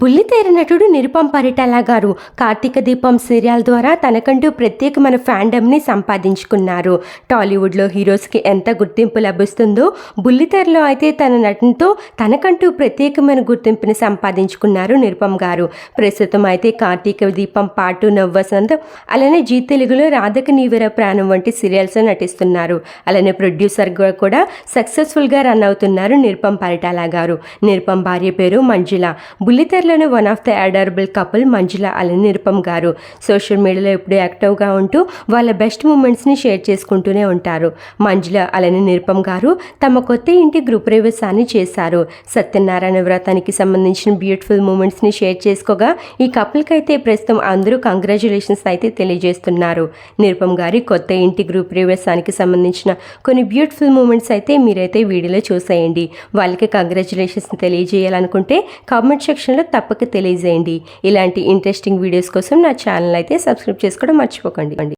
బుల్లితెర నటుడు నిరుపం పరిటాల గారు కార్తీక దీపం సీరియల్ ద్వారా తనకంటూ ప్రత్యేకమైన ఫ్యాండమ్ని సంపాదించుకున్నారు. టాలీవుడ్లో హీరోస్కి ఎంత గుర్తింపు లభిస్తుందో బుల్లితెరలో అయితే తన నటనతో తనకంటూ ప్రత్యేకమైన గుర్తింపుని సంపాదించుకున్నారు నిరుపం గారు. ప్రస్తుతం అయితే కార్తీక దీపం పాటు నవ్వసంత్ అలానే జీ తెలుగులో రాధక నీవెర ప్రాణం వంటి సీరియల్స్లో నటిస్తున్నారు. అలానే ప్రొడ్యూసర్గా కూడా సక్సెస్ఫుల్గా రన్ అవుతున్నారు నిరుపం పరిటాల గారు. నిరుపం భార్య పేరు Manjula. బుల్లితెరలోని one of the adorable couple Manjula అలానే నిరుపం గారు. సోషల్ మీడియాలో ఎప్పుడూ యాక్టివ్గా ఉంటూ వాళ్ళ బెస్ట్ మూమెంట్స్ని షేర్ చేసుకుంటూనే ఉంటారు. మంజుల అలని నిరుపం గారు తమ కొత్త ఇంటి గృహప్రవేశాన్ని చేశారు. సత్యనారాయణ వ్రతానికి సంబంధించిన బ్యూటిఫుల్ మూమెంట్స్ని షేర్ చేసుకోగా ఈ కపుల్కి అయితే ప్రస్తుతం అందరూ కంగ్రాచులేషన్స్ అయితే తెలియజేస్తున్నారు. నిరుపం గారి కొత్త ఇంటి గృహప్రవేశానికి సంబంధించిన కొన్ని బ్యూటిఫుల్ మూమెంట్స్ అయితే మీరైతే వీడియోలో చూసేయండి. వాళ్ళకి కంగ్రాచులేషన్స్ తెలియజేయాలనుకుంటే కామెంట్ సెక్షన్లో తప్పక తెలియజేయండి. ఇలాంటి ఇంట్రెస్టింగ్ వీడియోస్ కోసం నా ఛానల్ అయితే సబ్స్క్రైబ్ చేసుకోవడం మర్చిపోకండి.